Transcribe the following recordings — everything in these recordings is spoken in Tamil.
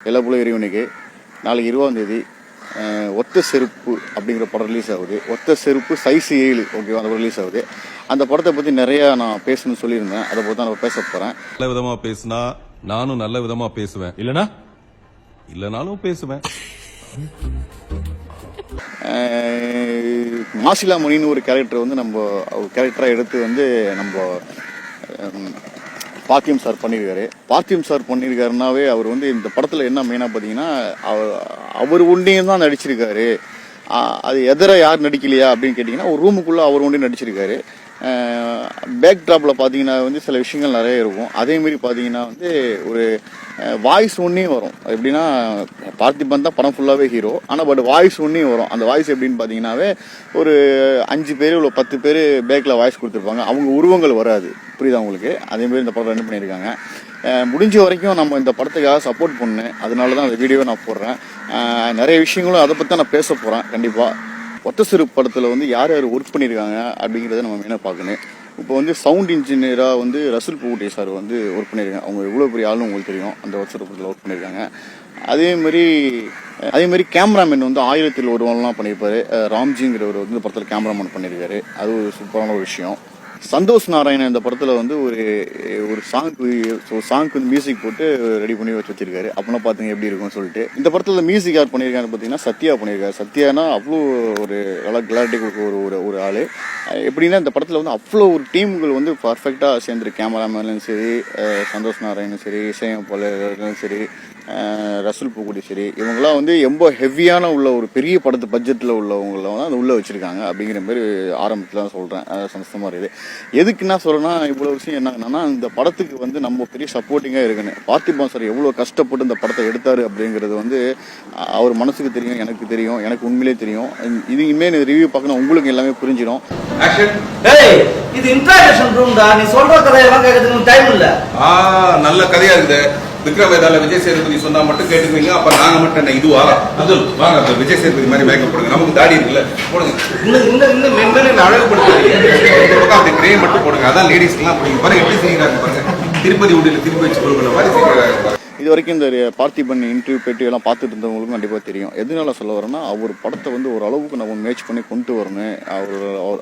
இளப்புல இறைவனுக்கு நாளைக்கு இருபதாம் தேதி அஹ், ஒத்த செருப்பு அப்படிங்கிற படம் ரிலீஸ் ஆகுது. ஒத்த செருப்பு சைஸ் ஏழு ஓகேவா அந்த படம் ரிலீஸ் ஆகுது. அந்த படத்தை பற்றி நிறையா நான் பேசணும்னு சொல்லியிருந்தேன். அதை பற்றி தான் நான் பேச போகிறேன் நல்ல விதமா பேசினா நானும் நல்ல விதமா பேசுவேன். இல்லனா இல்லனாலும் பேசுவேன். மாசிலா மணின்னு ஒரு கேரக்டர் வந்து நம்ம கேரக்டராக எடுத்து வந்து நம்ம பார்த்தியம் சார் பண்ணியிருக்காரு. பார்த்தியம் சார் பண்ணியிருக்காருனாவே அவர் வந்து இந்த படத்தில் என்ன மெயினாக பார்த்தீங்கன்னா அவர் அவர் ஒண்டியும் தான் நடிச்சிருக்காரு. அது எதிர யார் நடிக்கலையா அப்படின்னு கேட்டிங்கன்னா ஒரு ரூமுக்குள்ளே அவர் ஒண்டி நடிச்சிருக்காரு. பேக் ட்ராப்பில் பார்த்தீங்கன்னா வந்து சில விஷயங்கள் நிறைய இருக்கும். அதேமாரி பார்த்தீங்கன்னா வந்து ஒரு வாய்ஸ் ஒன்றே வரும். எப்படின்னா பார்த்திபன் தான் படம் ஃபுல்லாகவே ஹீரோ ஆனால் பட் வாய்ஸ் ஒன்றே வரும். அந்த வாய்ஸ் எப்படின்னு பார்த்தீங்கன்னாவே ஒரு அஞ்சு பேர் இவ்வளோ பத்து பேர் பேக்கில் வாய்ஸ் கொடுத்துருப்பாங்க. அவங்க உருவங்கள் வராது. புரியுதா உங்களுக்கு? அதேமாரி இந்த படம் ரன் பண்ணியிருக்காங்க முடிஞ்ச வரைக்கும் நம்ம இந்த படத்துக்காக சப்போர்ட் பண்ணேன் அதனால தான் அந்த வீடியோவை நான் போடுறேன். நிறைய விஷயங்களும் அதை பற்றி தான் நான் பேச போகிறேன் கண்டிப்பாக ஒத்த சிறு படத்தில் வந்து யார் யார் ஒர்க் பண்ணியிருக்காங்க அப்படிங்கிறத நம்ம மெயினாக பார்க்கணும். இப்போ வந்து சவுண்ட் இன்ஜினியராக வந்து ரசூல் பூகுட்டி சார் வந்து ஒர்க் பண்ணியிருக்காங்க அவங்க எவ்வளோ பெரிய ஆளுன்னு உங்களுக்கு தெரியும்? அந்த ஒத்த படத்தில் ஒர்க் பண்ணியிருக்காங்க அதே மாதிரி அதே மாதிரி கேமராமேன் வந்து ஆயிரத்தில் ஒருவன்லாம் பண்ணியிருப்பாரு ராம்ஜிங்கிறவர் வந்து இந்த படத்தில் கேமராமேன் பண்ணியிருக்காரு அது ஒரு சூப்பரான ஒரு விஷயம். சந்தோஷ் நாராயணன் இந்த படத்தில் வந்து ஒரு ஒரு சாங்க்கு ஒரு சாங்க்கு வந்து மியூசிக் போட்டு ரெடி பண்ணி வச்சு வச்சிருக்காரு. அப்படின்னா பார்த்துங்க எப்படி இருக்கும்னு சொல்லிட்டு. இந்த படத்தில் மியூசிக் யார் பண்ணியிருக்காரு பார்த்தீங்கன்னா சத்யா பண்ணியிருக்காரு சத்யானா அவ்வளோ ஒரு நல்லா கிளாரிட்டி கொடுக்க ஒரு ஒரு ஒரு ஆள். எப்படின்னா இந்த படத்தில் வந்து அவ்வளோ ஒரு டீம்கள் வந்து பர்ஃபெக்டாக சேர்ந்துரு கேமராமேனும் சரி சந்தோஷ் நாராயணும் சரி இசையமைப்பாளர்களும் சரி ரசூல் பூக்குடி சரி இவங்கெல்லாம் வந்து ரொம்ப ஹெவியான உள்ள ஒரு பெரிய படத்து பட்ஜெட்டில் உள்ளவங்கள வந்து அது உள்ளே வச்சிருக்காங்க அப்படிங்கிற மாதிரி ஆரம்பத்தில் தான் சொல்கிறேன் சந்தோஷமாக இருக்குது. எதுக்கு என்ன சொல்கிறேன்னா இவ்வளோ விஷயம் என்னன்னா இந்த படத்துக்கு வந்து நம்ம பெரிய சப்போர்ட்டிங்காக இருக்குன்னு பார்த்திபன் சார் எவ்வளோ கஷ்டப்பட்டு இந்த படத்தை எடுத்தார் அப்படிங்கிறது வந்து அவர் மனசுக்கு தெரியும் எனக்கு தெரியும் எனக்கு உண்மையிலே தெரியும். இது இனிமேல் ரிவ்யூ பார்க்கணும் உங்களுக்கு எல்லாமே புரிஞ்சிடும். ஆக்ஷன் ஏய் இது இன்ட்ராகேஷன் ரூம்டா நீ சொல்ற கதையெல்லாம் கேட்கறதுக்கு டைம் இல்ல. ஆ நல்ல கதையா இருக்குது. விக்ரம் வேதால விஜய் சேதுபதி சொன்னா மட்டும் கேட்டுக்குவீங்க. அப்ப நாங்க மட்டும் என்ன இதுவா? அதுல் வாங்க. அந்த விஜய் சேதுபதி மாதிரி மேக்கப் போடுங்க நமக்கு தாடி இருக்குல்ல. போடுங்க. இன்னும் இன்னும் இன்னும் மென்மேலும் அழகுபடுத்துறீங்க இந்த பக்கம் அப்படி கிரே மட்டும் போடுங்க. அதான் லேடிஸ்க்குலாம் பிடிக்கும். பாருங்க எப்படி செய்யறாங்க பாருங்க. திருப்பதி உண்டியில திருப்பி வச்சு கொடுக்குற மாதிரி செய்யறாங்க இது வரைக்கும் இந்த பார்த்திபன் இன்டர்வியூ பேட்டி எல்லாம் பார்த்துட்டு இருந்தவங்களுக்கும் கண்டிப்பாக தெரியும். எதனால சொல்ல வரேன்னா அவர் படத்தை வந்து ஒரு அளவுக்கு நம்ம மேட்ச் பண்ணி கொண்டு வரணும். அவர்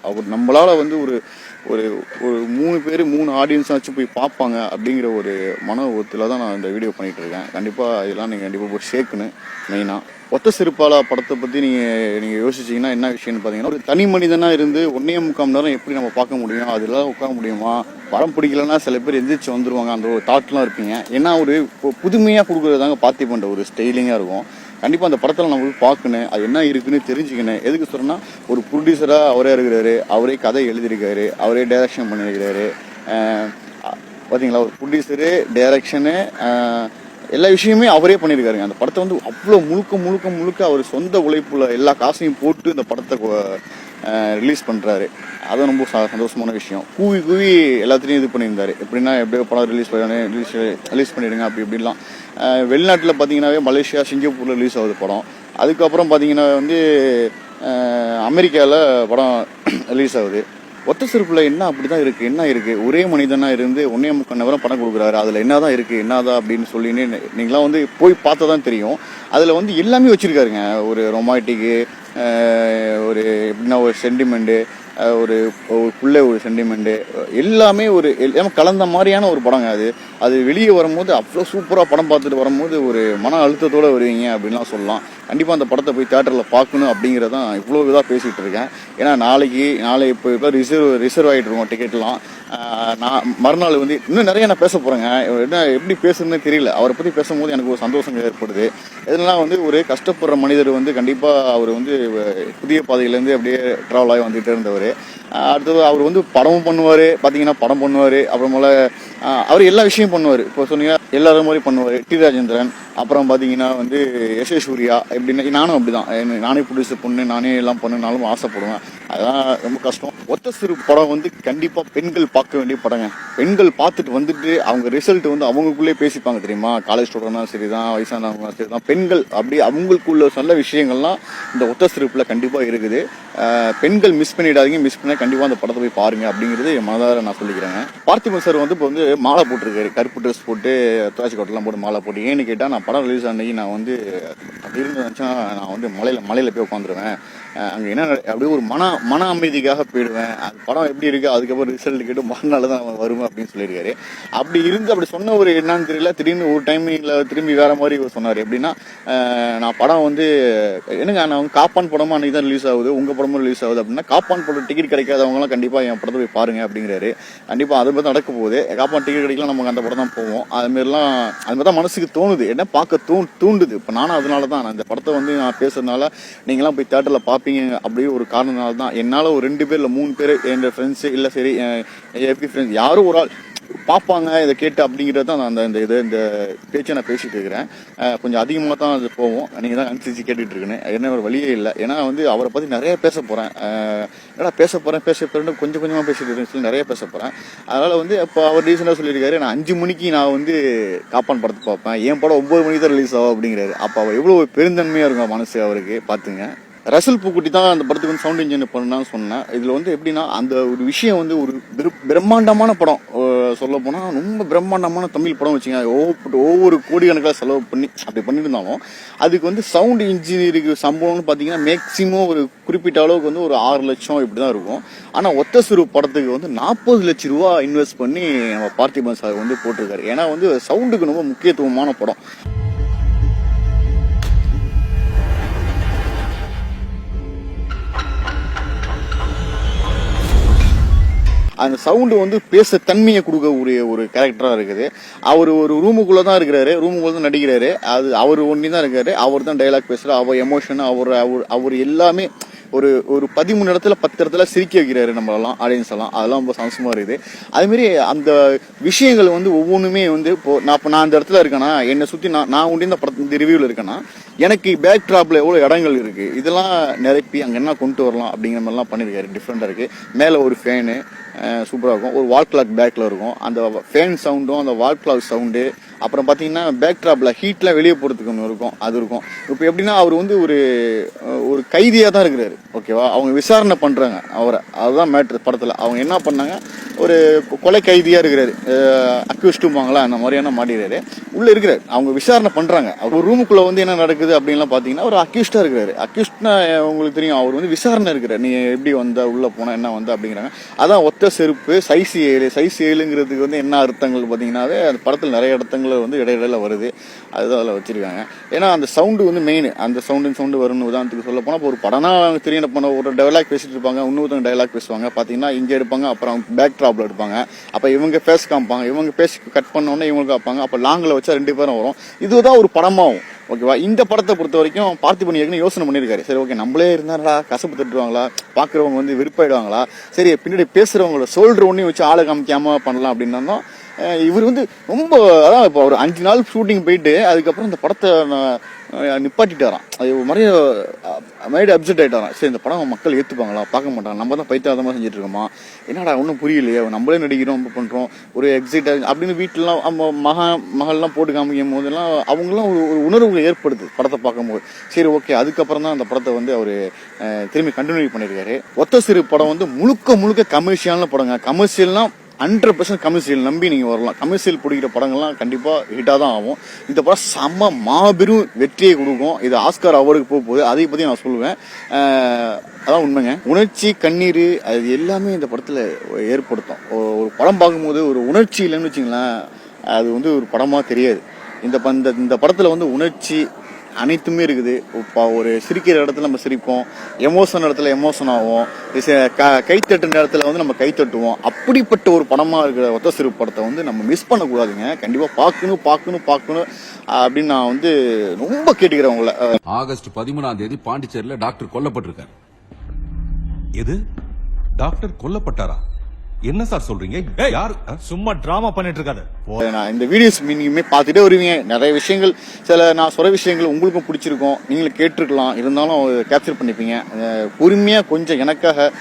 அவர்- நம்மளால் வந்து ஒரு ஒரு ஒரு மூணு பேர் மூணு ஆடியன்ஸ் வச்சு போய் பார்ப்பாங்க அப்படிங்கிற ஒரு மன ஒத்தில் தான் நான் இந்த வீடியோ பண்ணிகிட்டு இருக்கேன். கண்டிப்பாக இதெல்லாம் நீங்கள் கண்டிப்பாக போய் சேர்க்கணும் மெயினாக ஒத்த சிறுப்பாலா படத்தை பற்றி நீங்கள் நீங்கள் யோசிச்சீங்கன்னா என்ன விஷயம்னு பார்த்தீங்கன்னா ஒரு தனி மனிதனாக இருந்து ஒன்னே முக்கால் நேரம் எப்படி நம்ம பார்க்க முடியும்? அதெல்லாம் உட்கார முடியுமா? படம் பிடிக்கலன்னா சில பேர் எந்திரிச்சு வந்துருவாங்க. அந்த ஒரு தாட்லாம் இருப்பீங்க. ஏன்னா ஒரு புதுமையாக கொடுக்குறது தாங்க பார்த்தி பண்ணுற ஒரு ஸ்டைலிங்காக இருக்கும். கண்டிப்பாக அந்த படத்தில் நம்ம போய் பார்க்கணும். அது என்ன இருக்குன்னு தெரிஞ்சுக்கணும். எதுக்கு சொல்றேன்னா ஒரு ப்ரொடியூசராக அவரே இருக்கிறாரு. அவரே கதை எழுதியிருக்காரு. அவரே டைரக்ஷன் பண்ணியிருக்கிறாரு. பார்த்தீங்களா ஒரு ப்ரொடியூசரு டைரக்ஷனு எல்லா விஷயமே அவரே பண்ணியிருக்காருங்க. அந்த படத்தை வந்து அவ்வளோ முழுக்க முழுக்க முழுக்க அவர் சொந்த உழைப்புல எல்லா காசையும் போட்டு இந்த படத்தை ரிலீஸ் பண்ணுறாரு அது ரொம்ப ச- சந்தோஷமான விஷயம். கூவி கூவி எல்லாத்துலேயும் இது பண்ணியிருந்தாரு. எப்படின்னா எப்படியோ படம் ரிலீஸ் பண்ணி ரிலீஸ் ரிலீஸ் பண்ணிடுங்க அப்படி இப்படிலாம் வெளிநாட்டில் பார்த்தீங்கன்னாவே மலேசியா சிங்கப்பூரில் ரிலீஸ் ஆகுது படம். அதுக்கப்புறம் பார்த்தீங்கன்னா வந்து அமெரிக்காவில் படம் ரிலீஸ் ஆகுது. ஒத்த சிறுப்புல என்ன அப்படிதான் இருக்கு? என்ன இருக்கு? ஒரே மனிதனா இருந்து ஒன்னே முக்கால் நேரம் படம் கொடுக்குறாரு. அதுல என்னதான் இருக்கு? என்னதான் அப்படின்னு சொல்லின்னு நீங்களாம் வந்து போய் பார்த்தா தான் தெரியும். அதுல வந்து எல்லாமே வச்சிருக்காருங்க. ஒரு ரொமாட்டிக்கு ஒரு எப்படின்னா ஒரு சென்டிமெண்ட்டு ஒரு ஒரு புள்ள ஒரு சென்டிமெண்ட்டு எல்லாமே ஒரு எல்லாமே கலந்த மாதிரியான ஒரு படங்க அது. அது வெளியே வரும்போது அவ்வளோ சூப்பராக படம் பார்த்துட்டு வரும்போது ஒரு மன அழுத்தத்தோடு வருவீங்க அப்படின்லாம் சொல்லலாம். கண்டிப்பாக அந்த படத்தை போய் தேட்டரில் பார்க்கணும் அப்படிங்கிறதான் இவ்வளோ இதாக பேசிகிட்டு இருக்கேன். ஏன்னா நாளைக்கு நாளை இப்போ இப்போ ரிசர்வ் ரிசர்வ் ஆகிட்டு இருக்கோம் டிக்கெட்லாம் நான் மறுநாள் வந்து இன்னும் நிறைய நான் பேச போகிறேங்க என்ன எப்படி பேசுறதுன்னு தெரியல. அவரை பற்றி பேசும்போது எனக்கு ஒரு சந்தோஷம் ஏற்படுது. இதெல்லாம் வந்து ஒரு கஷ்டப்படுற மனிதர் வந்து கண்டிப்பாக அவர் வந்து புதிய பாதையிலேருந்து அப்படியே ட்ராவல் ஆகி வந்துகிட்டே இருந்தவர். அடுத்தது அவர் வந்து படமும் பண்ணுவார் பார்த்தீங்கன்னா படம் பண்ணுவார் அப்புறமேல அவர் எல்லா விஷயம் பண்ணுவார். இப்போ சொன்னீங்கன்னா எல்லாரும் மாதிரி பண்ணுவார். டி. ராஜேந்திரன் அப்புறம் பார்த்தீங்கன்னா வந்து எஸ் ஏ சூர்யா எப்படின்னா நானும் அப்படிதான். நானே ப்ரொடியூசர் பொண்ணு நானே எல்லாம் பண்ணுனாலும் ஆசைப்படுவேன். அதெல்லாம் ரொம்ப கஷ்டம். ஒத்த சிறு படம் வந்து கண்டிப்பாக பெண்கள் பார்க்க வேண்டிய படங்க. பெண்கள் பார்த்துட்டு வந்துட்டு அவங்க ரிசல்ட் வந்து அவங்களுக்குள்ளே பேசிப்பாங்க தெரியுமா? காலேஜ் ஸ்டூடெண்ட்னா சரி தான் வயசானவங்க சரி தான் பெண்கள் அப்படி அவங்களுக்குள்ள சொல்ல விஷயங்கள்லாம் இந்த ஒத்த சிறுப்பில் கண்டிப்பாக இருக்குது. பெண்கள் மிஸ் பண்ணிடாதீங்க மிஸ் பண்ணால் கண்டிப்பாக அந்த படத்தை போய் பாருங்க அப்படிங்கிறது என் மனதார நான் சொல்லிக்கிறேங்க. பார்த்திபன் சார் வந்து இப்போ வந்து மாலை போட்டிருக்காரு. கருப்பு ட்ரெஸ் போட்டு துவாச்சி கோட்டெல்லாம் போட்டு மாலை போட்டு. ஏன்னு கேட்டால் நான் படம் ரிலீஸ் அன்னைக்கு நான் வந்து அப்படி நினச்சா நான் வந்து மலையில் மலையில் போய் உட்காந்துருவேன் அங்கே என்ன அப்படியே ஒரு மன மன அமைதிக்காக போயிடுவேன். அது படம் எப்படி இருக்கு அதுக்கப்புறம் ரிசல்ட் கேட்டு மறுநாள் தான் அவன் வருவேன் அப்படின்னு சொல்லியிருக்காரு. அப்படி இருந்து அப்படி சொன்ன ஒரு என்னன்னு தெரியல. திடீர்னு ஒரு டைமிங்கில் திரும்பி வேற மாதிரி இவர் சொன்னார். எப்படின்னா நான் படம் வந்து என்னங்க நான் வந்து காப்பான் படமும் அன்றைக்கி தான் ரிலீஸ் ஆகுது உங்கள் படமும் ரிலீஸ் ஆகுது அப்படின்னா காப்பான் படம் டிக்கெட் கிடைக்காதவங்கலாம் கண்டிப்பாக என் படத்தை போய் பாருங்க அப்படிங்கிறாரு. கண்டிப்பாக அது மாதிரி நடக்க போகுது. காப்பான் டிக்கெட் கிடைக்கலாம் நமக்கு அந்த படம் தான் போவோம் அது மாதிரிலாம் அது மாதிரி தான் மனசுக்கு தோணுது. என்ன பார்க்க தூ தூண்டுது. இப்போ நானும் அதனால தான் நான் இந்த படத்தை வந்து நான் பேசுறதுனால நீங்களாம் போய் தேட்டரில் பார்ப்பீங்க அப்படியே ஒரு காரணனால தான் என்னால் ஒரு ரெண்டு பேர் இல்லை மூணு பேர் என் ஃப்ரெண்ட்ஸு இல்லை சரி எப்படி ஃப்ரெண்ட்ஸ் யாரும் ஒரு ஆள் பார்ப்பாங்க இதை கேட்டு அப்படிங்கிறது தான் நான் அந்த இந்த இது இந்த பேச்சை நான் பேசிட்டு இருக்கிறேன். கொஞ்சம் அதிகமாக தான் அது போவோம் நீங்கள் தான் அனுசரிச்சு கேட்டுட்டு இருக்கேன் என்ன ஒரு வழியே இல்லை. ஏன்னா வந்து அவரை பற்றி நிறைய பேச போகிறேன் ஏன்னா பேச போகிறேன் பேச போகிறேன்னு கொஞ்சம் கொஞ்சமாக பேசிட்டு இருக்கேன் சொல்லி நிறைய பேச போகிறேன் அதனால் வந்து இப்போ அவர் ரீசெண்டாக சொல்லியிருக்காரு நான் அஞ்சு மணிக்கு நான் வந்து காப்பான் படத்தை பார்ப்பேன். என் படம் ஒம்பது மணிக்கு தான் ரிலீஸ் ஆகும் அப்படிங்கிறாரு. அப்போ அவர் எவ்வளோ பெருந்தன்மையாக இருக்கும் மனசு அவருக்கு. பார்த்துங்க. ரசல் பூக்குட்டி தான் அந்த படத்துக்கு வந்து சவுண்ட் இன்ஜின் பண்ணான்னு சொன்னேன். இதில் வந்து எப்படின்னா அந்த ஒரு விஷயம் வந்து ஒரு பிரம்மாண்டமான படம். சொல்ல போனால் ரொம்ப பிரம்மாண்டமான தமிழ் படம் வச்சுங்க ஒவ்வொரு ஒவ்வொரு கோடிக்கணக்கில் செலவு பண்ணி அப்படி பண்ணியிருந்தாலும் அதுக்கு வந்து சவுண்ட் இன்ஜினியருக்கு சம்பளம்னு பார்த்தீங்கன்னா மேக்ஸிமம் ஒரு குறிப்பிட்ட அளவுக்கு வந்து ஒரு ஆறு லட்சம் இப்படி தான் இருக்கும். ஆனால் ஒத்த சிறு படத்துக்கு வந்து நாற்பது லட்ச ரூபா இன்வெஸ்ட் பண்ணி நம்ம பார்த்திபன் சார் வந்து போட்டிருக்காரு. ஏன்னா வந்து சவுண்டுக்கு ரொம்ப முக்கியத்துவமான படம். அந்த சவுண்டு வந்து பேச தன்மையை கொடுக்கக்கூடிய ஒரு கேரக்டராக இருக்குது. அவர் ஒரு ரூமுக்குள்ளே தான் இருக்கிறாரு. ரூமுக்குள்ளே தான் நடிக்கிறாரு. அது அவர் ஒன்றி தான் இருக்காரு. அவர் தான் டைலாக் பேசுகிறார் அவர் எமோஷன் அவர் அவர் அவர் எல்லாமே ஒரு ஒரு பதிமூணு இடத்துல பத்து இடத்துல சிரிக்க வைக்கிறாரு நம்மளெல்லாம் ஆடியன்ஸ் எல்லாம். அதெல்லாம் ரொம்ப சந்தோஷமா இருக்குது. அதுமாரி அந்த விஷயங்கள் வந்து ஒவ்வொன்றுமே வந்து இப்போ நான் இப்போ நான் அந்த இடத்துல இருக்கேன்னா என்னை சுற்றி நான் நான் உண்டு இந்த படத்து இந்த ரிவ்யூவில் இருக்கேன்னா எனக்கு பேக் ட்ராப்ல எவ்வளோ இடங்கள் இருக்கு? இதெல்லாம் நிரப்பி அங்கே என்ன கொண்டு வரலாம் அப்படிங்கிற மாதிரிலாம் பண்ணியிருக்காரு. டிஃப்ரெண்டாக இருக்குது மேலே ஒரு ஃபேனு சூப்பராக இருக்கும். ஒரு வால் கிளாக் பேக்கில் இருக்கும். அந்த ஃபேன் சவுண்டும் அந்த வால் கிளாக் சவுண்டு அப்புறம் பார்த்தீங்கன்னா பேக் ட்ராப்பில் ஹீட்லாம் வெளியே போகிறதுக்கு ஒன்று இருக்கும். அது இருக்கும். இப்போ எப்படின்னா அவர் வந்து ஒரு ஒரு கைதியாக தான் இருக்கிறாரு ஓகேவா அவங்க விசாரணை பண்ணுறாங்க அவரை. அதுதான் மேட்ரு படத்தில். அவங்க என்ன பண்ணாங்க? ஒரு கொலை கைதியாக இருக்கிறாரு. அக்யூஸ்டுமாங்களா அந்த மாதிரியான மாட்டிடுறாரு உள்ளே இருக்கிறாரு. அவங்க விசாரணை பண்ணுறாங்க அவர் ரூமுக்குள்ளே வந்து என்ன நடக்குது அப்படின்லாம் பார்த்தீங்கன்னா ஒரு அக்யூஸ்டாக இருக்கிறாரு. அக்யூஸ்ட்னா உங்களுக்கு தெரியும் அவர் வந்து விசாரணை இருக்கிறார். நீ எப்படி வந்த உள்ளே போனால் என்ன வந்த அப்படிங்கிறாங்க. அதான் ஒத்த செருப்பு சைஸ் ஏழு சைஸ் ஏழுங்கிறதுக்கு வந்து என்ன அர்த்தங்கள் பார்த்தீங்கன்னாவே அந்த படத்தில் நிறைய இடத்தங்கள் வந்து இடையிடையில் வருது. அதுதான் அதில் வச்சுருக்காங்க. ஏன்னா அந்த சவுண்டு வந்து மெயின் அந்த சவுண்டு சவுண்டு வரும்னு உதாரணத்துக்கு சொல்ல போனால் இப்போ ஒரு படம்னா அவங்க தெரிய பண்ண ஒரு டைலாக் பேசிட்டு இருப்பாங்க இன்னொருத்தவங்க டைலாக் பேசுவாங்க. பார்த்தீங்கன்னா இங்கே எடுப்பாங்க அப்புறம் பேக் ட்ராப்ல எடுப்பாங்க. அப்போ இவங்க ஃபேஸ் காமிப்பாங்க. இவங்க பேசி கட் பண்ண உடனே இவங்க காப்பாங்க அப்போ லாங்கில் வச்சா ரெண்டு பேரும் வரும். இதுதான் ஒரு படமாகும் ஓகேவா? இந்த படத்தை பொறுத்த வரைக்கும் பார்த்திபன் ஏற்கனவே யோசனை பண்ணியிருக்காரு. சரி ஓகே நம்மளே இருந்தாடா கசப்பு தட்டுவாங்களா? பார்க்குறவங்க வந்து விருப்பாயிடுவாங்களா சரி பின்னாடி பேசுகிறவங்களோட சொல்ற ஒன்றையும் வச்சு ஆளை காமிக்காமல் பண்ணலாம் அப்படின்னா இவர் வந்து ரொம்ப அதான் இப்போ ஒரு அஞ்சு நாள் ஷூட்டிங் போயிட்டு அதுக்கப்புறம் இந்த படத்தை நிப்பாட்டிட்டாராம். அது ஒரு மாதிரி மைண்ட் அப்செட் ஆயிட்டாராம். சரி இந்த படம் மக்கள் ஏற்றுப்பாங்களா பார்க்க மாட்டாங்க நம்ம தான் பைத்தாதமாக செஞ்சுட்டு இருக்கோமா? என்னடா ஒன்றும் புரியலையே. நம்மளே நடிக்கிறோம் நம்ம பண்ணுறோம் ஒரு எக்ஸைட் அப்படின்னு வீட்டிலலாம் நம்ம மகா மகள்லாம் போட்டு காமிக்கும் போதெல்லாம் அவங்களாம் ஒரு ஒரு உணர்வு ஏற்படுது படத்தை பார்க்கும்போது. சரி ஓகே அதுக்கப்புறம் தான் அந்த படத்தை வந்து அவர் திரும்பி கண்டினியூ பண்ணியிருக்காரு. ஒத்த சிறு படம் வந்து முழுக்க முழுக்க கமர்ஷியலான படங்க. கமர்ஷியல்னால் ஹண்ட்ரட் பர்சன்ட் கமர்ஷியல் நம்பி நீங்கள் வரலாம். கமர்ஷியல் பிடிக்கிற படங்கள்லாம் கண்டிப்பாக ஹிட்டாக தான் ஆகும். இந்த படம் செம்ம மாபெரும் வெற்றியை கொடுக்கும். இது ஆஸ்கார் அவார்டுக்கு போக போகுது. அதை பற்றி நான் சொல்லுவேன். அதான் உண்மைங்க. உணர்ச்சி கண்ணீர் அது எல்லாமே இந்த படத்தில் ஏற்படுத்தும். ஒரு படம் பார்க்கும்போது ஒரு உணர்ச்சி இல்லைன்னு வச்சிங்களேன் அது வந்து ஒரு படமாக தெரியாது. இந்த ப- இந்த இந்த படத்தில் வந்து உணர்ச்சி அனைத்துமே இருக்குது. இப்போ ஒரு சிரிக்கிற இடத்துல நம்ம சிரிப்போம். எமோஷன் இடத்துல எமோஷன் ஆகும் கைத்தட்டுற க- வந்து நம்ம கைத்தட்டுவோம் அப்படிப்பட்ட ஒரு படமாக இருக்கிற ஒத்த சிறு படத்தை வந்து நம்ம மிஸ் பண்ணக்கூடாதுங்க. கண்டிப்பாக பார்க்கணும் பார்க்கணும் பார்க்கணும் அப்படின்னு நான் வந்து ரொம்ப கேட்டுக்கிறேன் உங்களை. ஆகஸ்ட் பதிமூணாம் தேதி பாண்டிச்சேரியில் டாக்டர் கொல்லப்பட்டிருக்காரு. எது? டாக்டர் கொல்லப்பட்டாரா? என்ன சார் சொல்றீங்க? யார்? சும்மா டிராமா பண்ணிட்டு இருக்காரு நான் இந்த வீடியோஸ் நீங்களுமே பார்த்துட்டே வருவீங்க. நிறைய விஷயங்கள் சில நான் சொல்ற விஷயங்கள் உங்களுக்கும் பிடிச்சிருக்கும். நீங்களும் கேட்டிருக்கலாம். இருந்தாலும் கேப்சர் பண்ணிப்பீங்க. அஹ் பொறுமையா கொஞ்சம் எனக்காக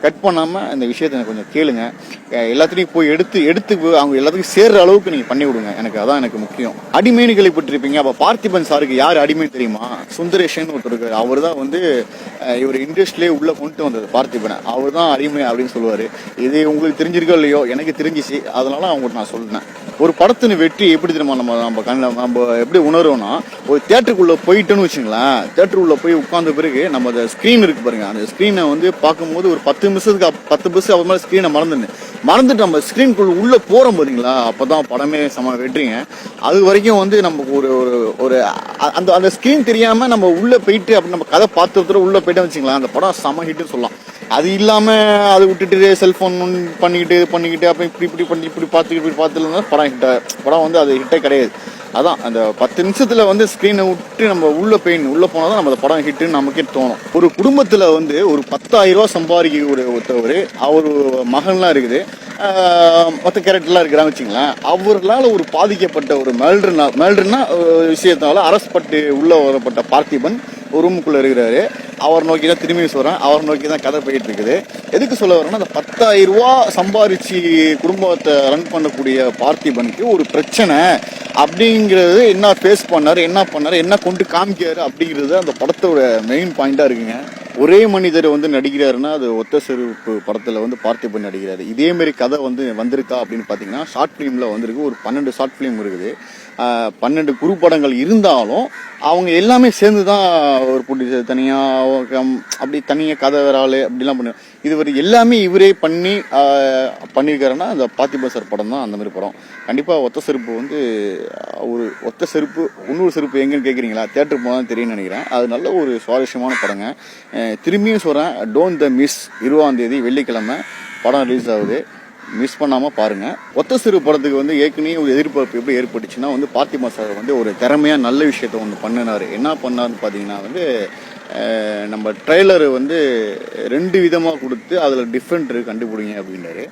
கட் பண்ணாம இந்த விஷயத்தை எனக்கு கொஞ்சம் கேளுங்க. அஹ் எல்லாத்தையும் போய் எடுத்து எடுத்து அவங்க எல்லாத்துக்கும் சேர்ற அளவுக்கு நீங்க பண்ணி விடுங்க. எனக்கு அதான் எனக்கு முக்கியம். அடிமைன்னு கேள்விப்பட்டிருப்பீங்க அப்ப பார்த்திபன் சாருக்கு யார் அடிமை தெரியுமா? சுந்தரேஷன் ஒருத்தர் இருக்காரு. அவர் தான் வந்து இவர் இண்டஸ்ட்ரியிலே உள்ள கொண்டு வந்தது பார்த்திபனை. அவர் தான் அடிமை அப்படின்னு சொல்லுவாரு. இதே உங்களுக்கு தெரிஞ்சிருக்கோ இல்லையோ எனக்கு தெரிஞ்சிச்சு. அதனால அவங்ககிட்ட நான் சொல்லினேன் ஒரு படத்தின் வெற்றி எப்படி தெரியுமா நம்ம நம்ம கண்ணில் நம்ம எப்படி உணர்வோம்னா ஒரு தேட்டருக்குள்ளே போயிட்டோன்னு வச்சுங்களேன் தேட்டருக்குள்ளே போய் உட்காந்த பிறகு நம்ம அந்த ஸ்க்ரீன் இருக்கு பாருங்க. அந்த ஸ்க்ரீனை வந்து பார்க்கும்போது ஒரு பத்து நிமிஷத்துக்கு பத்து நிமிஷம் அப்புறமா ஸ்க்ரீனை மறந்துன்னு மறந்துட்டு நம்ம ஸ்க்ரீனுக்குள்ள போகிறோம் போதுங்களா அப்போ தான் படமே செம வெற்றிங்க. அது வரைக்கும் வந்து நமக்கு ஒரு ஒரு ஒரு அந்த அந்த ஸ்க்ரீன் தெரியாமல் நம்ம உள்ளே போயிட்டு அப்படி நம்ம கதை பார்த்து உள்ளே போயிட்டோம் வச்சுங்களேன் அந்த படம் செம ஹிட்னு சொல்லலாம். அது இல்லாம அதை விட்டுட்டு செல்போன் பண்ணிக்கிட்டு இது பண்ணிக்கிட்டு அப்ப இப்படி இப்படி பண்ணி இப்படி பார்த்துக்கிட்டு இப்படி பார்த்துலன்னா படம் ஹிட்ட படம் வந்து அது ஹிட்டே கிடையாது. அதான் அந்த பத்து நிமிஷத்துல வந்து ஸ்க்ரீனை விட்டு நம்ம உள்ள உள்ளே உள்ள போனாதான் நம்ம அந்த படம் ஹிட்டுன்னு நமக்கே தோணும். ஒரு குடும்பத்துல வந்து ஒரு பத்தாயிரம் ரூபா சம்பாதிக்கக்கூடிய ஒருத்தவர் அவர் மகன்லாம் இருக்குது. மற்ற கேரக்டர்லாம் இருக்கிறாங்க வச்சுங்களேன் அவர்களால் ஒரு பாதிக்கப்பட்ட ஒரு மேல்டர்னா மேல்டர்னா விஷயத்தால அரசு பட்டு உள்ள வரப்பட்ட பார்த்திபன் ரூமுக்குள்ளே இருக்கிறாரு. அவர் நோக்கி தான் திரும்பி சொல்கிறேன் அவர் நோக்கி தான் கதை போயிட்டு இருக்குது எதுக்கு சொல்ல வரேன்னா அந்த பத்தாயிரம் ரூபா சம்பாரிச்சு குடும்பத்தை ரன் பண்ணக்கூடிய பார்த்திபனுக்கு ஒரு பிரச்சனை. அப்படிங்கிறது என்ன ஃபேஸ் பண்ணார் என்ன பண்ணார் என்ன கொண்டு காமிக்காரு அப்படிங்கிறது அந்த படத்தோட மெயின் பாயிண்டாக இருக்குங்க. ஒரே மனிதர் வந்து நடிக்கிறாருன்னா அது ஒத்த செருப்பு படத்தில் வந்து பார்த்திபன் நடிக்கிறாரு. இதேமாரி கதை வந்து வந்திருக்கா அப்படின்னு பார்த்தீங்கன்னா ஷார்ட் ஃபிலிமில் வந்திருக்கு. ஒரு பன்னெண்டு ஷார்ட் ஃபிலிம் இருக்குது. பன்னெண்டு குறுப்படங்கள் இருந்தாலும் அவங்க எல்லாமே சேர்ந்து தான் ஒரு ப்ரொடியூசர் தனியாக அப்படி தனியாக கதை வேற ஆளு அப்படிலாம் பண்ணு இது எல்லாமே இவரே பண்ணி பண்ணியிருக்காருன்னா அந்த பார்த்திபன் சார் படம் தான் அந்த மாதிரி படம். கண்டிப்பாக ஒத்த செருப்பு வந்து ஒரு ஒத்த செருப்பு இன்னொரு செருப்பு எங்கன்னு கேட்குறீங்களா தேட்டருக்கு போனால் தெரியும்னு நினைக்கிறேன். அது நல்ல ஒரு சுவாரஸ்யமான படங்க. திரும்பியும் சொல்கிறேன் டோன்ட் த மிஸ் இருபதாம் தேதி வெள்ளிக்கிழமை படம் ரிலீஸ் ஆகுது. மிஸ் பண்ணாமல் பாருங்கள் ஒத்த சிறு படத்துக்கு வந்து ஏற்கனவே ஒரு எதிர்பார்ப்பு எப்படி ஏற்பட்டுச்சுன்னா வந்து பார்த்திமா சார் வந்து ஒரு திறமையாக நல்ல விஷயத்த ஒன்று பண்ணினார். என்ன பண்ணாருன்னு பார்த்தீங்கன்னா வந்து நம்ம ட்ரெய்லரு வந்து ரெண்டு விதமாக கொடுத்து அதில் டிஃப்ரெண்ட் இருக்கு கண்டுபிடிங்க அப்படின்னாரு.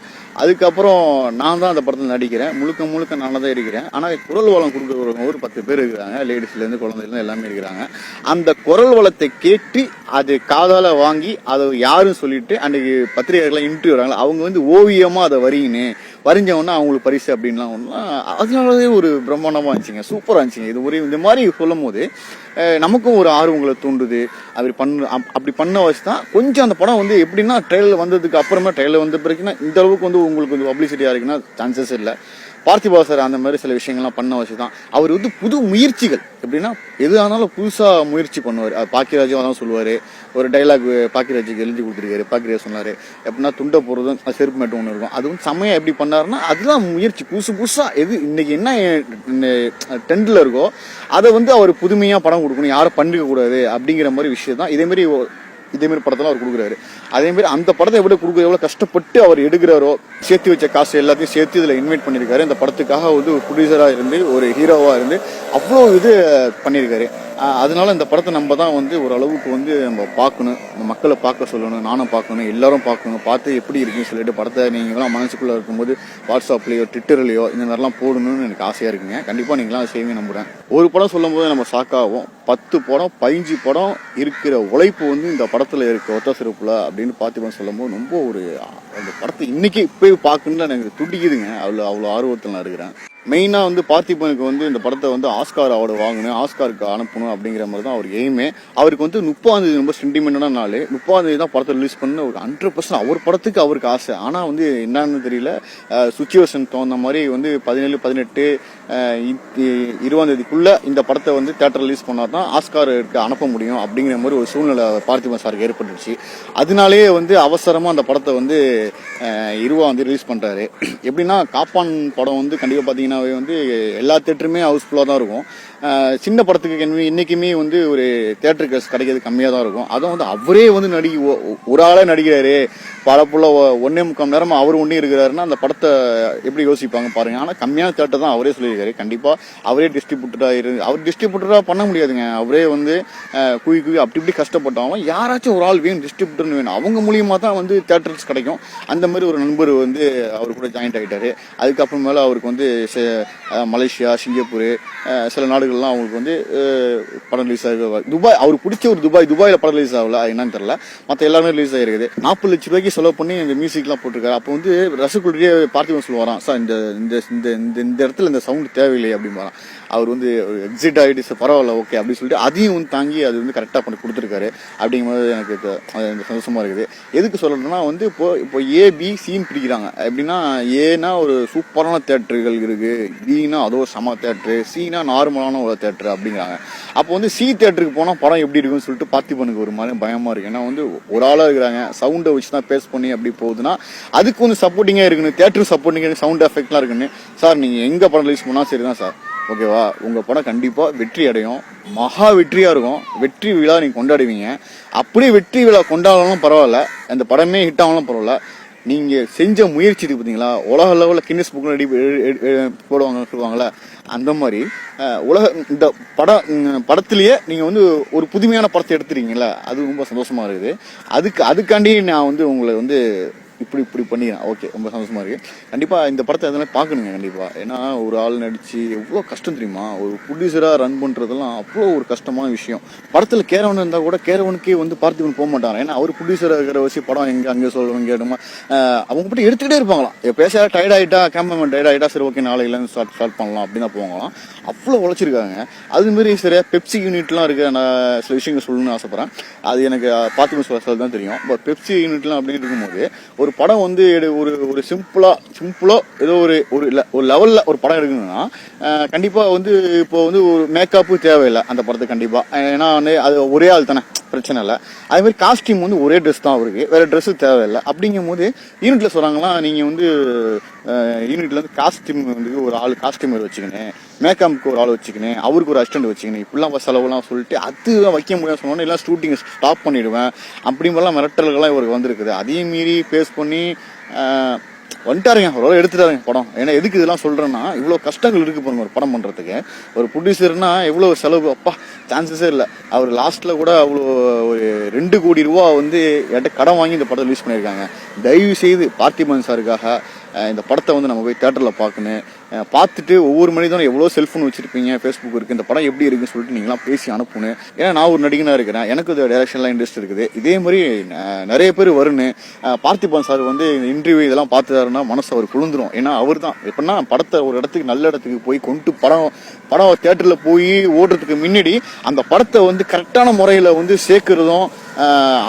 அதுக்கப்புறம் நான் தான் அந்த படத்தில் நடிக்கிறேன். முழுக்க முழுக்க நான் தான் இருக்கிறேன். ஆனால் குரல் வளம் கொடுக்குறவங்க ஒரு பத்து பேர் இருக்கிறாங்க. லேடிஸ்லேருந்து குழந்தைலேருந்து எல்லாமே இருக்கிறாங்க. அந்த குரல் வளத்தை கேட்டு அது காதால் வாங்கி அதை யாரும் சொல்லிட்டு அன்றைக்கு பத்திரிகைகள்லாம் இன்டர்வியூ வராங்களா அவங்க வந்து ஓவியமாக அதை வரீங்கன்னு வரிஞ்ச அவங்களுக்கு பரிசு அப்படின்லாம் ஒன்றும் அதனாலவே ஒரு பிரம்மாண்டமாக இருந்துச்சுங்க. சூப்பராக இருந்துச்சுங்க. இது ஒரு இந்த மாதிரி சொல்லும் போது நமக்கும் ஒரு ஆர்வங்களை தூண்டுது. அப்படி பண்ண அப்படி பண்ண வச்சு தான் கொஞ்சம் அந்த படம் வந்து எப்படின்னா ட்ரெயிலில் வந்ததுக்கு அப்புறமா ட்ரெயிலில் வந்த பிறகுனா இந்த அளவுக்கு வந்து உங்களுக்கு வந்து பப்ளிசிட்டியாக இருக்குன்னா சான்சஸ் இல்லை. பார்த்திபா சார் அந்த மாதிரி சில விஷயங்கள்லாம் பண்ண வச்சு தான் அவர் வந்து புது முயற்சிகள். எப்படின்னா எது ஆனாலும் புதுசாக முயற்சி பண்ணுவார். அது பாக்கியராஜும் அதான் சொல்லுவார். ஒரு டைலாக் பாக்கியராஜுக்கு எழுதி கொடுத்துருக்காரு. பாக்கியராஜ் சொன்னார். எப்படின்னா துண்டை போடுறதும் அது செருப்பு மேட்டு ஒன்று இருக்கும். அதுவும் செம்மையா எப்படி பண்ணாருன்னா அதுதான் முயற்சி. புதுசு புதுசாக எது இன்றைக்கி என்ன ட்ரெண்டில் இருக்கோ அதை வந்து அவர் புதுமையாக படம் கொடுக்கணும். யாரும் பண்ணிக்கக்கூடாது அப்படிங்கிற மாதிரி விஷயம் தான் இதேமாரி இதேமாரி படத்தெல்லாம் அவர் கொடுக்குறாரு. அதேமாரி அந்த படத்தை எப்படி கொடுக்குற எவ்வளோ கஷ்டப்பட்டு அவர் எடுக்கிறாரோ சேர்த்து வச்ச காசு எல்லாத்தையும் சேர்த்து இதில் இன்வைட் பண்ணியிருக்காரு. இந்த படத்துக்காக வந்து ஒரு ப்ரொடியூசராக இருந்து ஒரு ஹீரோவாக இருந்து அவ்வளோ இது பண்ணியிருக்காரு. அதனால இந்த படத்தை நம்ம தான் வந்து ஓரளவுக்கு வந்து நம்ம பார்க்கணும். மக்களை பார்க்க சொல்லணும் நானும் பார்க்கணும் எல்லாரும் பார்க்கணும் பார்த்து எப்படி இருக்குன்னு சொல்லிட்டு படத்தை நீங்களாம் மனசுக்குள்ளே இருக்கும்போது வாட்ஸ்அப்லேயோ ட்விட்டர்லேயோ இந்த மாதிரிலாம் போடணும்னு எனக்கு ஆசையாக இருக்குங்க. கண்டிப்பாக நீங்களாம் அதை செய்வீங்க நம்புறேன். ஒரு படம் சொல்லும் போது நம்ம ஷாக்காகும் பத்து படம் பதிஞ்சு படம் இருக்கிற உழைப்பு வந்து இந்த படம் படத்தில் இருக்க ஒத்த சிறப்புல அப்படின்னு பார்த்திபன் சொல்லும்போது ரொம்ப ஒரு அந்த படத்தை இன்னைக்கு போய் பார்க்கணும்னு எனக்கு துடிக்குதுங்க. அவ்வளோ அவ்வளோ ஆர்வத்தில் நான் இருக்கிறேன். மெயினாக வந்து பார்த்திபனுக்கு வந்து இந்த படத்தை வந்து ஆஸ்கார் அவார்டு வாங்கணும் ஆஸ்காருக்கு அனுப்பணும் அப்படிங்கிற மாதிரி தான் அவர் எய்மே அவருக்கு வந்து முப்பாந்தேதி ரொம்ப சென்டிமெண்டான நாள். முப்பாந்தேதி தான் படத்தை ரிலீஸ் பண்ண ஒரு ஹண்ட்ரட் பர்சன்ட் அவர் படத்துக்கு அவருக்கு ஆசை. ஆனால் வந்து என்னன்னு தெரியல. சுச்சுவேஷன் தகுந்த மாதிரி வந்து பதினேழு பதினெட்டு இருபதாந்தேதிக்குள்ளே இந்த படத்தை வந்து தேட்டர் ரிலீஸ் பண்ணால் தான் ஆஸ்காருக்கு அனுப்ப முடியும் அப்படிங்கிற மாதிரி ஒரு சூழ்நிலை பார்த்திபன் சாருக்கு ஏற்பட்டுருச்சு அதனாலேயே வந்து அவசரமாக அந்த படத்தை வந்து இருவா வந்து ரிலீஸ் பண்ணுறாரு எப்படின்னா காப்பான் படம் வந்து கண்டிப்பாக பார்த்தீங்கன்னாவே வந்து எல்லா தேட்டருமே ஹவுஸ்ஃபுல்லாக தான் இருக்கும். சின்ன படத்துக்கு என்ன- வந்து ஒரு தேட்டர் கிடைக்கிறது கம்மியாக தான் இருக்கும். அதுவும் வந்து அவரே வந்து நடி ஒரு ஆளே நடிக்கிறாரு. பல புள்ள ஒன்னே முக்கால் நேரம் அவர் ஒன்றே இருக்கிறாருன்னா அந்த படத்தை எப்படி யோசிப்பாங்க பாருங்க. ஆனால் கம்மியான தேட்டர் தான் அவரே சொல்லியிருக்காரு. கண்டிப்பாக அவரே டிஸ்ட்ரிபியூட்டராக இருந்து அவர் டிஸ்ட்ரிபியூட்டராக பண்ண முடியாதுங்க. அவரே வந்து குவி குயி குயி அப்படி இப்படி கஷ்டப்பட்டாலும் யாராச்சும் ஒரு ஆள் வேணும் டிஸ்ட்ரிபியூட்டர்னு வேணும். அவங்க மூலியமாக தான் வந்து தேட்டர்ஸ் கிடைக்கும். அந்த மாதிரி ஒரு நண்பர் வந்து அவர் கூட ஜாயின்ட் ஆகிட்டார் அதுக்கப்புறமேல அவருக்கு வந்து மலேசியா சிங்கப்பூர் சில நாடுகள் நடிகர்கள்லாம் அவங்களுக்கு வந்து படம் ரிலீஸ் ஆக துபாய் அவருக்கு பிடிச்ச ஒரு துபாய் துபாயில் படம் ரிலீஸ் ஆகல என்னன்னு தெரில மற்ற எல்லாமே ரிலீஸ் ஆகிருக்குது நாற்பது லட்ச ரூபாய்க்கு செலவு பண்ணி இந்த மியூசிக்லாம் போட்டிருக்காரு. அப்போ வந்து ரசகுல்ரியே பார்த்திபன் சொல்லுவாராம் சார் இந்த இந்த இந்த இந்த இந்த இடத்துல இந்த சவுண்ட் தேவையில்லை அப்படின்னு அவர் வந்து எக்ஸிட் ஆகிடுச்சு பரவாயில்ல ஓகே அப்படின்னு சொல்லிட்டு அதையும் வந்து தாங்கி அது வந்து கரெக்டாக பண்ணி கொடுத்துருக்காரு. அப்படிங்கும்போது எனக்கு அது எனக்கு இருக்குது. எதுக்கு சொல்லணும்னா வந்து இப்போ இப்போ ஏ பி சின்னு பிரிக்கிறாங்க. எப்படின்னா ஏன்னா ஒரு சூப்பரான தேட்டர்கள் இருக்குது பினா அதோ சம தேட்டரு சீனா நார்மலான ஒரு தேட்ரு அப்படிங்கிறாங்க. அப்போ வந்து சி தேட்டருக்கு போனால் படம் எப்படி இருக்குன்னு சொல்லிட்டு பார்த்திபனுக்கு ஒரு மாதிரி பயமாக இருக்குது ஏன்னா வந்து ஒரு ஆளாக இருக்கிறாங்க. சவுண்டை வச்சு தான் பேஸ் பண்ணி அப்படி போகுதுன்னா அதுக்கு வந்து சப்போர்ட்டிங்காக இருக்குன்னு தேட்டருக்கு சப்போர்ட்டிங்காக சவுண்ட் எஃபெக்ட்லாம் இருக்குன்னு சார் நீங்கள் எங்கே படம் ரிலீஸ் பண்ணால் சரி தான் சார். ஓகேவா? உங்கள் படம் கண்டிப்பாக வெற்றி அடையும். மகா வெற்றியாக இருக்கும். வெற்றி விழா நீங்கள் கொண்டாடுவீங்க. அப்படியே வெற்றி விழா கொண்டாடலாம் பரவாயில்ல. அந்த படமே ஹிட் ஆகலாம் பரவாயில்ல. நீங்கள் செஞ்ச முயற்சி இருக்கு பார்த்தீங்களா உலக லெவலில் கின்னஸ் புக் அடி போடுவாங்க சொல்லுவாங்கல்ல? அந்த மாதிரி உலக இந்த படம் படத்துலேயே நீங்கள் வந்து ஒரு புதுமையான படத்தை எடுத்துறீங்களா அது ரொம்ப சந்தோஷமாக இருக்குது. அதுக்கு அதுக்காண்டி நான் வந்து உங்களை வந்து இப்படி இப்படி பண்ணிக்கிறேன். ஓகே ரொம்ப சந்தோஷமா இருக்கு. கண்டிப்பா இந்த படத்தை எதனால பார்க்கணுங்க கண்டிப்பா. ஏன்னா ஒரு ஆள் நடிச்சு எவ்வளோ கஷ்டம் தெரியுமா? ஒரு ப்ரொடியூசரா ரன் பண்றதெல்லாம் அவ்வளோ ஒரு கஷ்டமான விஷயம். படத்துல கேரவன் இருந்தா கூட கேரவனுக்கே வந்து பார்த்திபன் போக மாட்டாங்க ஏன்னா அவர் ப்ரொடியூசரா இருக்கிற வச்சு படம் எங்க அங்கே சொல்லுவாங்க கேடுமா அவங்க மட்டும் எடுத்துக்கிட்டே இருப்பாங்களாம். இப்போ பேச டயர்ட் ஆயிட்டா கேமராமேன் டயர்ட் ஆயிட்டா சரி ஓகே நாளையிலேருந்து ஸ்டார்ட் ஸ்டார்ட் பண்ணலாம் அப்படின்னு தான் போவாங்களாம். அவ்வளோ உழைச்சிருக்காங்க. அது மாதிரி சரியா பெப்சி யூனிட்லாம் இருக்க. நான் சில விஷயங்கள் சொல்லணும்னு ஆசைப்படுறேன். அது எனக்கு பார்த்திபன் சொல்ல தான் தெரியும். பட் பெப்சி யூனிட்லாம் அப்படின்னு இருக்கும்போது ஒரு ஒரு படம் வந்து எடு- ஒரு ஒரு சிம்பிளாக சிம்பிளாக ஏதோ ஒரு ஒரு ஒரு லெவலில் ஒரு படம் எடுக்கணும்னா கண்டிப்பாக வந்து இப்போ வந்து ஒரு மேக்கப்பு தேவையில்லை அந்த படத்துக்கு கண்டிப்பாக ஏன்னா வந்து அது ஒரே ஆள் தானே. பிரச்சனை இல்லை. அதே மாதிரி காஸ்டியூம் வந்து ஒரே ட்ரெஸ் தான் அவருக்கு. வேற ட்ரெஸ் தேவையில்லை. அப்படிங்கும் போது யூனிட்ல சொல்றாங்களா நீங்க வந்து யூனிட்ல வந்து காஸ்டியூம் வந்து ஒரு ஆள் காஸ்டியூமர் வச்சுக்கினேன் மேக்கப்புக்கு ஒரு ஆள் வச்சுக்கினேன் அவருக்கு ஒரு அசிஸ்டன்ட் வச்சுக்கினேன் இப்படிலாம் செலவுலாம் சொல்லிட்டு அது வைக்க முடியாது சொன்னோன்னே எல்லாம் ஷூட்டிங் ஸ்டாப் பண்ணிடுவேன். அப்படிமெல்லாம் மிரட்டல்கள்லாம் இவருக்கு வந்திருக்குது. அதையும் மீறி ஃபேஸ் பண்ணி வந்துட்டாருங்க. ஒரு எடுத்துட்டாருங்க படம். ஏன்னா எதுக்கு இதெல்லாம் சொல்கிறேன்னா இவ்வளோ கஷ்டங்கள் இருக்குது பாருங்க ஒரு படம் பண்ணுறதுக்கு ஒரு ப்ரொடியூசர்னா எவ்வளோ செலவு? அப்பா சான்சஸே இல்லை. அவர் லாஸ்ட்டில் கூட அவ்வளோ ஒரு ரெண்டு கோடி ரூபா வந்து என்கிட்ட கடன் வாங்கி இந்த படத்தை ரிலீஸ் பண்ணியிருக்காங்க. தயவு செய்து பார்த்திபன் சாருக்காக இந்த படத்தை வந்து நம்ம போய் தேட்டரில் பார்க்கணும். பார்த்துட்டு ஒவ்வொரு மனிதனும் எவ்வளோ செல்ஃபோன் வச்சிருப்பீங்க ஃபேஸ்புக் இருக்குது இந்த படம் எப்படி இருக்குன்னு சொல்லிட்டு நீங்களாம் பேசி அனுப்புணும் ஏன்னா நான் ஒரு நடிகனாக இருக்கிறேன். எனக்கு இது டைரக்ஷன்லாம் இன்ட்ரெஸ்ட் இருக்குது. இதே மாதிரி நிறைய பேர் வருன்னு பார்த்திபன் சார் வந்து இன்டர்வியூ இதெல்லாம் பார்த்துட்டாருன்னா மனசு அவர் குளிந்துரும் ஏன்னா அவர் தான் எப்படின்னா படத்தை ஒரு இடத்துக்கு நல்ல இடத்துக்கு போய் கொண்டு படம் படம் தேட்டரில் போய் ஓடுறதுக்கு முன்னாடி அந்த படத்தை வந்து கரெக்டான முறையில் வந்து சேர்க்கறதும்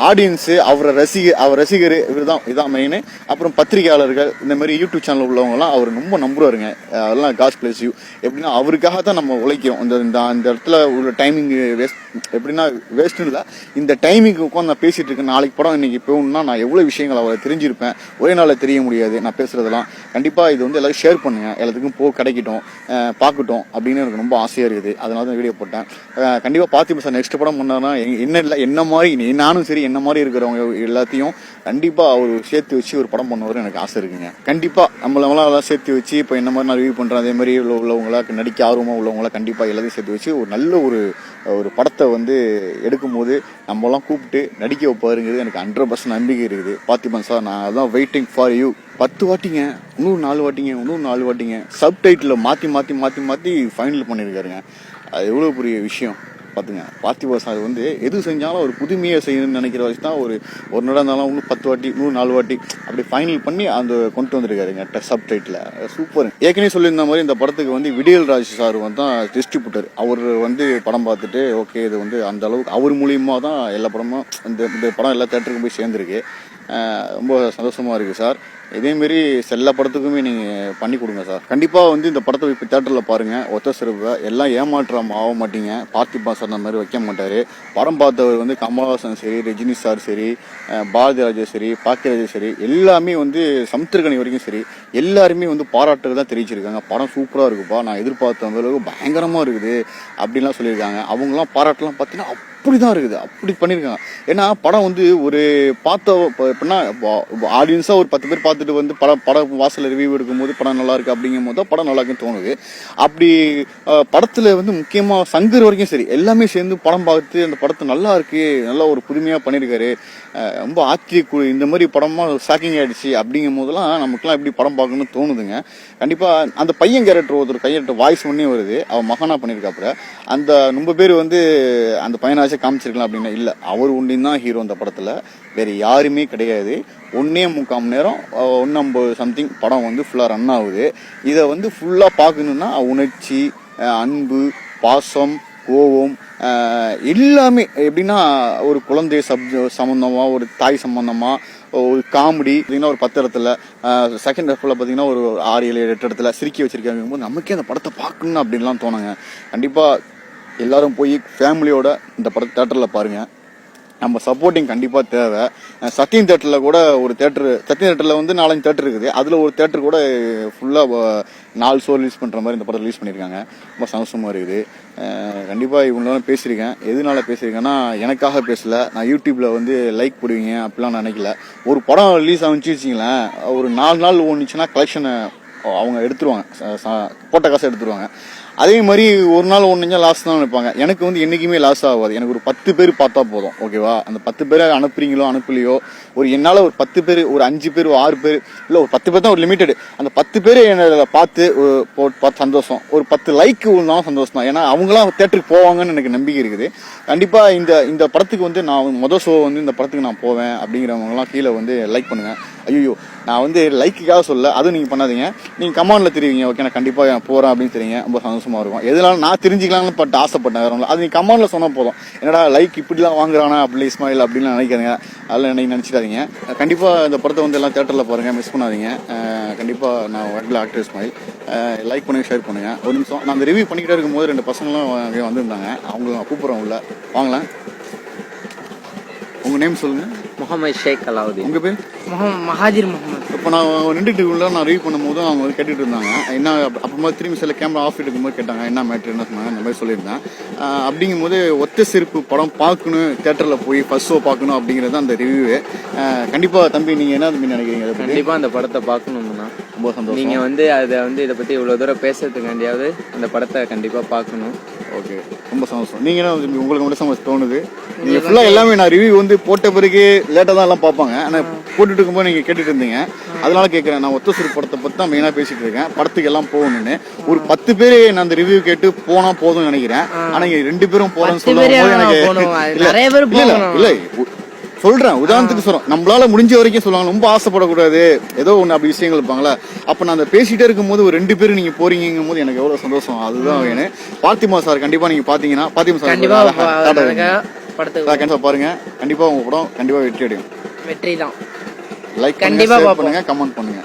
ஆடியன்ஸு அவரை ரசிக அவர் ரசிகர் இவர் தான் இதான் மெயின் அப்புறம் பத்திரிகையாளர்கள் இந்த மாதிரி யூடியூப் சேனல் உள்ளவங்கலாம் அவர் ரொம்ப நம்புறாருங்க அதெல்லாம் காஸ் பிளேஸ் யூ எப்படின்னா அவருக்காக தான் நம்ம உழைக்கிறோம். இந்த இந்த அந்த இடத்துல உள்ள டைமிங் வேஸ்ட் எப்படின்னா வேஸ்ட்னு இல்லை. இந்த டைமிங்க்கு உட்காந்து நான் பேசிகிட்டு இருக்கேன். நாளைக்கு படம் இன்றைக்கி போகணும்னா நான் எவ்வளோ விஷயங்கள் அவரை தெரிஞ்சிருப்பேன். ஒரே நாளில் தெரிய முடியாது. நான் பேசுகிறதெல்லாம் கண்டிப்பாக இது வந்து எல்லாரும் ஷேர் பண்ணுங்கள் எல்லாத்துக்கும் போ கிடைக்கட்டும். பார்க்கட்டும் அப்படின்னு எனக்கு ரொம்ப ஆசையாக இருக்குது. அதனால தான் வீடியோ போட்டேன். கண்டிப்பாக கண்டிப்பா சார் நெக்ஸ்ட் படம் பண்ணாருன்னா என்ன இல்லை என்ன மாதிரி நீ- நானும் சரி என்ன மாதிரி இருக்கிறவங்க எல்லாத்தையும் கண்டிப்பாக அவர் சேர்த்து வச்சு ஒரு படம் பண்ணுவார் எனக்கு ஆசை இருக்குங்க. கண்டிப்பாக நம்மளவெல்லாம் சேர்த்து வச்சு இப்போ என்ன மாதிரி நான் ரிவ்யூ பண்ணுற அதே மாதிரி உள்ள உள்ளவங்களா நடிக்க ஆர்வமாக உள்ளவங்களா கண்டிப்பாக எல்லாத்தையும் சேர்த்து வச்சு ஒரு நல்ல ஒரு ஒரு படத்தை வந்து எடுக்கும்போது நம்மலாம் கூப்பிட்டு நடிக்க வைப்பாருங்கிறது எனக்கு ஹண்ட்ரட் பர்சன்ட் நம்பிக்கை இருக்குது. பார்த்திபன் சார் நான் அதான் வெயிட்டிங் ஃபார் யூ பத்து வாட்டிங்க இன்னும் நாலு வாட்டிங்க இன்னும் நாலு வாட்டிங்க. சப் டைட்டில் மாற்றி மாற்றி மாற்றி மாற்றி ஃபைனல் பண்ணியிருக்காருங்க அது எவ்வளோ பெரிய விஷயம். பார்த்துங்க பார்த்திபா சார் வந்து எது செஞ்சாலும் ஒரு புதுமையை செய்யணும்னு நினைக்கிற வச்சு தான் ஒரு ஒரு நடந்தாலும் இன்னும் பத்து வாட்டி இன்னும் நாலு வாட்டி அப்படி ஃபைனல் பண்ணி அந்த கொண்டு வந்திருக்காருங்க சப் டைட்டில் சூப்பர் ஏற்கனவே சொல்லியிருந்த மாதிரி இந்த படத்துக்கு வந்து விடியல் ராஜ் சார் வந்து தான் டிஸ்ட்ரிபியூட்டர் அவர் வந்து படம் பார்த்துட்டு ஓகே இது வந்து அந்த அளவுக்கு அவர் மூலியமாக தான் எல்லா படமும் இந்த இந்த படம் எல்லா தேட்டருக்கும் போய் சேர்ந்துருக்கு. ரொம்ப சந்தோஷமாக இருக்குது சார். இதேமாரி மாதிரி எல்லா படத்துக்குமே நீங்கள் பண்ணி கொடுங்க சார். கண்டிப்பாக வந்து இந்த படத்தை இப்போ தேட்டரில் பாருங்கள் ஒத்த சிறப்பு எல்லாம் ஏமாற்றம் ஆக மாட்டீங்க. பார்த்திபா சார் அந்த மாதிரி வைக்க மாட்டார். படம் பார்த்தவர் வந்து கமல்ஹாசன் சரி ரஜினி சார் சரி பாரதிராஜா பாரதி ராஜா சரி பாக்கியராஜா சரி எல்லாமே வந்து சமுத்திரகனி வரைக்கும் சரி எல்லாருமே வந்து பாராட்டுகள் தான் தெரிவிச்சிருக்காங்க. படம் சூப்பராக இருக்குப்பா. நான் எதிர்பார்த்த அளவுக்கு பயங்கரமாக இருக்குது. அப்படின்லாம் சொல்லியிருக்காங்க. அவங்களாம் பாராட்டுலாம் பார்த்தீங்கன்னா அப்படிதான் இருக்குது. அப்படி பண்ணியிருக்காங்க ஏன்னா படம் வந்து ஒரு பார்த்த எப்படின்னா ஆடியன்ஸாக ஒரு பத்து பேர் பார்த்துட்டு வந்து படம் படம் வாசலில் ரிவ்யூ எடுக்கும்போது படம் நல்லா இருக்குது அப்படிங்கும் போது தான் படம் நல்லா இருக்குன்னு தோணுது. அப்படி படத்தில் வந்து முக்கியமாக சங்கர் வரைக்கும் சரி எல்லாமே சேர்ந்து படம் பார்த்து அந்த படத்தை நல்லா இருக்குது நல்லா ஒரு புதுமையாக பண்ணியிருக்காரு ரொம்ப ஆச்சரிய இந்த மாதிரி படமாக ஷாக்கிங் ஆகிடுச்சு அப்படிங்கும் போதெல்லாம் நமக்குலாம் எப்படி படம் பார்க்கணும்னு தோணுதுங்க. கண்டிப்பாக அந்த பையன் கேரக்டர் ஒருத்தர் கையெழுத்து வாய்ஸ் ஒன்றே வருது. அவன் மகனாக பண்ணியிருக்காப்புல அந்த ரொம்ப பேர் வந்து அந்த பையனாச்சும் காமிச்சிருக்கலாம் அப்படின்னா இல்லை. அவர் ஒன்றின் தான் ஹீரோ அந்த படத்தில். வேறு யாருமே கிடையாது. ஒன்றே முக்கால் மணி நேரம் ஒன்று ஐம்பது சம்திங் படம் வந்து ஃபுல்லாக ரன் ஆகுது. இதை வந்து ஃபுல்லாக பார்க்கணுன்னா உணர்ச்சி அன்பு பாசம் கோவம் எல்லாமே. எப்படின்னா ஒரு குழந்தை சப் சம்மந்தமாக ஒரு தாய் சம்மந்தமாக ஒரு காமெடி பார்த்தீங்கன்னா ஒரு பத்து இடத்துல செகண்ட் ஹாஃபில் பார்த்தீங்கன்னா ஒரு ஆறு ஏழு எட்டு இடத்துல சிரிக்கி வச்சிருக்காங்க போது நமக்கே அந்த படத்தை பார்க்கணும் அப்படின்லாம் தோணுங்க. கண்டிப்பாக எல்லாரும் போய் ஃபேமிலியோட இந்த படத்தை தேட்டரில் பாருங்கள் நம்ம சப்போர்ட்டிங் கண்டிப்பாக தேவை. சத்தியம் தேட்டரில் கூட ஒரு தேட்டர் சத்தியம் தேட்டரில் வந்து நாலஞ்சு தேட்டர் இருக்குது. அதில் ஒரு தேட்டர் கூட ஃபுல்லாக நாலு ஷோ ரிலீஸ் பண்ணுற மாதிரி இந்த படத்தை ரிலீஸ் பண்ணியிருக்காங்க ரொம்ப சந்தோஷமாக இருக்குது. கண்டிப்பாக இவ்வளோ பேசியிருக்கேன். எதனால பேசியிருக்கேன்னா எனக்காக பேசலை. நான் யூடியூப்பில் வந்து லைக் போடுவீங்க அப்படிலாம் நான் நினைக்கல. ஒரு படம் ரிலீஸ் ஆகிச்சு வச்சிங்களேன் ஒரு நாலு நாள் ஓடுச்சுன்னா கலெக்ஷனை அவங்க எடுத்துருவாங்க. போட்ட காசை எடுத்துருவாங்க. அதே மாதிரி ஒரு நாள் ஒன்று லாஸ் தான் நினைப்பாங்க. எனக்கு வந்து என்றைக்குமே லாஸ் ஆகாது. எனக்கு ஒரு பத்து பேர் பார்த்தா போதும். ஓகேவா அந்த பத்து பேரை அனுப்புறீங்களோ அனுப்பலையோ ஒரு என்னால் ஒரு பத்து பேர் ஒரு அஞ்சு பேர் ஆறு பேர் இல்லை ஒரு பத்து பேர் தான் ஒரு லிமிட்டெடு அந்த பத்து பேர் என்னை பார்த்து பார்த்து சந்தோஷம். ஒரு பத்து லைக் விழுந்தாலும் சந்தோஷம் தான். ஏன்னா அவங்களாம் தேட்டருக்கு போவாங்கன்னு எனக்கு நம்பிக்கை இருக்குது. கண்டிப்பாக இந்த இந்த படத்துக்கு வந்து நான் மொதல் ஷோ வந்து இந்த படத்துக்கு நான் போவேன் அப்படிங்கிறவங்கலாம் கீழே வந்து லைக் பண்ணுவேன் ஐயோ நான் வந்து லைக்குக்காக சொல்ல அதுவும் நீங்கள் பண்ணாதீங்க. நீங்கள் கமாண்டில் தெரிவிங்க ஓகே நான் கண்டிப்பாக போகிறேன் அப்படின்னு தெரியுங்க. ரொம்ப சந்தோஷமாக இருக்கும். எதனால நான் தெரிஞ்சுக்கலாம்னு பட் ஆசைப்பட்டேன் வேறு அது நீங்கள் கமாண்டில் சொன்னால் போதும். என்னடா லைக் இப்படிலாம் வாங்குறானா அப்படி இஸ்மாயில் அப்படின்னு நினைக்கிறேங்க அதில் நீங்கள் நினச்சிடாதீங்க. கண்டிப்பாக இந்த படத்தை வந்து எல்லாம் தேட்டரில் பாருங்கள் மிஸ் பண்ணாதீங்க. கண்டிப்பாக நான் வடல ஆக்டர் இஸ்மாயில் லைக் பண்ணி ஷேர் பண்ணுங்கள் ஒரு நிமிஷம். நான் அந்த ரிவ்யூ பண்ணிக்கிட்டே இருக்கும்போது ரெண்டு பசங்களும் அங்கே வந்திருந்தாங்க. அவங்களும் கூப்பிட்றோம் உள்ள வாங்கலாம் உங்கள் நேம் சொல்லுங்கள் முகமது ஷேக் அலாவுதீன். உங்கள் பேர்? முகமது மஹாஜிர் முகமது. இப்போ நான் நின்றுட்டு உள்ள நான் ரிவ்யூ பண்ணும்போது அவங்க வந்து கேட்டுட்டு இருந்தாங்க. என்ன அப்~ அப்புறமா திரும்பி சில கேமரா ஆஃப் இருக்கும்போது கேட்டாங்க என்ன மேட்ரு என்ன சொன்னாங்க இந்த மாதிரி சொல்லியிருந்தேன். ஆஹ் அப்படிங்கும்போது ஒத்த செருப்பு படம் பார்க்கணும் தேட்டரில் போய் ஃபர்ஸ்ட் ஷோ பார்க்கணும் அப்படிங்கிறது அந்த ரிவ்யூ கண்டிப்பாக தம்பி நீங்கள் என்ன தம்பி நினைக்கிறீங்க இதை பத்தி? கண்டிப்பா அந்த படத்தை பார்க்கணும்னா ரொம்ப சந்தோஷம். நீங்க வந்து அதை வந்து இதை பத்தி இவ்வளவு தூரம் பேசுறதுக்காண்டியாவது அந்த படத்தை கண்டிப்பா பார்க்கணும். ஓகே. ரொம்ப சந்தோஷம். நீங்கள் என்ன உங்களுக்கு மட்டும் சந்தோஷம் தோணுது? நீங்கள் ஃபுல்லாக எல்லாமே நான் ரிவ்யூ வந்து போட்ட பிறகு லேட்டாக தான் எல்லாம் பார்ப்பாங்க. ஆனால் போட்டுட்டு இருக்கும்போது நீங்கள் கேட்டுட்டு இருந்தீங்க. அதனால கேட்குறேன் நான் ஒத்த சிறு படத்தை பற்றி தான் மெயினாக பேசிட்டு இருக்கேன். படத்துக்கு எல்லாம் போகணும்னு. ஒரு பத்து பேர் நான் அந்த ரிவ்யூ கேட்டு போனா போதும்னு நினைக்கிறேன். ஆனா இங்க ரெண்டு பேரும் போறேன்னு பத்து சொல்லும் பேர் போது ஏன் எனக்கு இல்ல, இல்ல, சொல்றேன். உதாரணத்துக்கு சொல்றேன். நம்மளால முடிஞ்ச வரைக்கும் சொல்லுவாங்க. ரொம்ப ஆசைப்படக்கூடாது. ஏதோ ஒண்ணு அப்படி விஷயங்கள் இருப்பாங்களா அப்ப நான் அந்த பேசிட்டே இருக்கும்போது ஒரு ரெண்டு பேரும் நீங்க போறீங்கும் போது எனக்கு எவ்வளவு சந்தோஷம். அதுதான் வேணும் பார்த்திமா சார் கண்டிப்பா நீங்க பாத்தீங்கன்னா பார்த்திமா சார் கண்டிப்பா பாருங்க. கண்டிப்பா உங்க படம் கண்டிப்பா வெற்றி அடையும். வெற்றி தான் லைக் கண்டிப்பா. பண்ணுங்க கமெண்ட் பண்ணுங்க.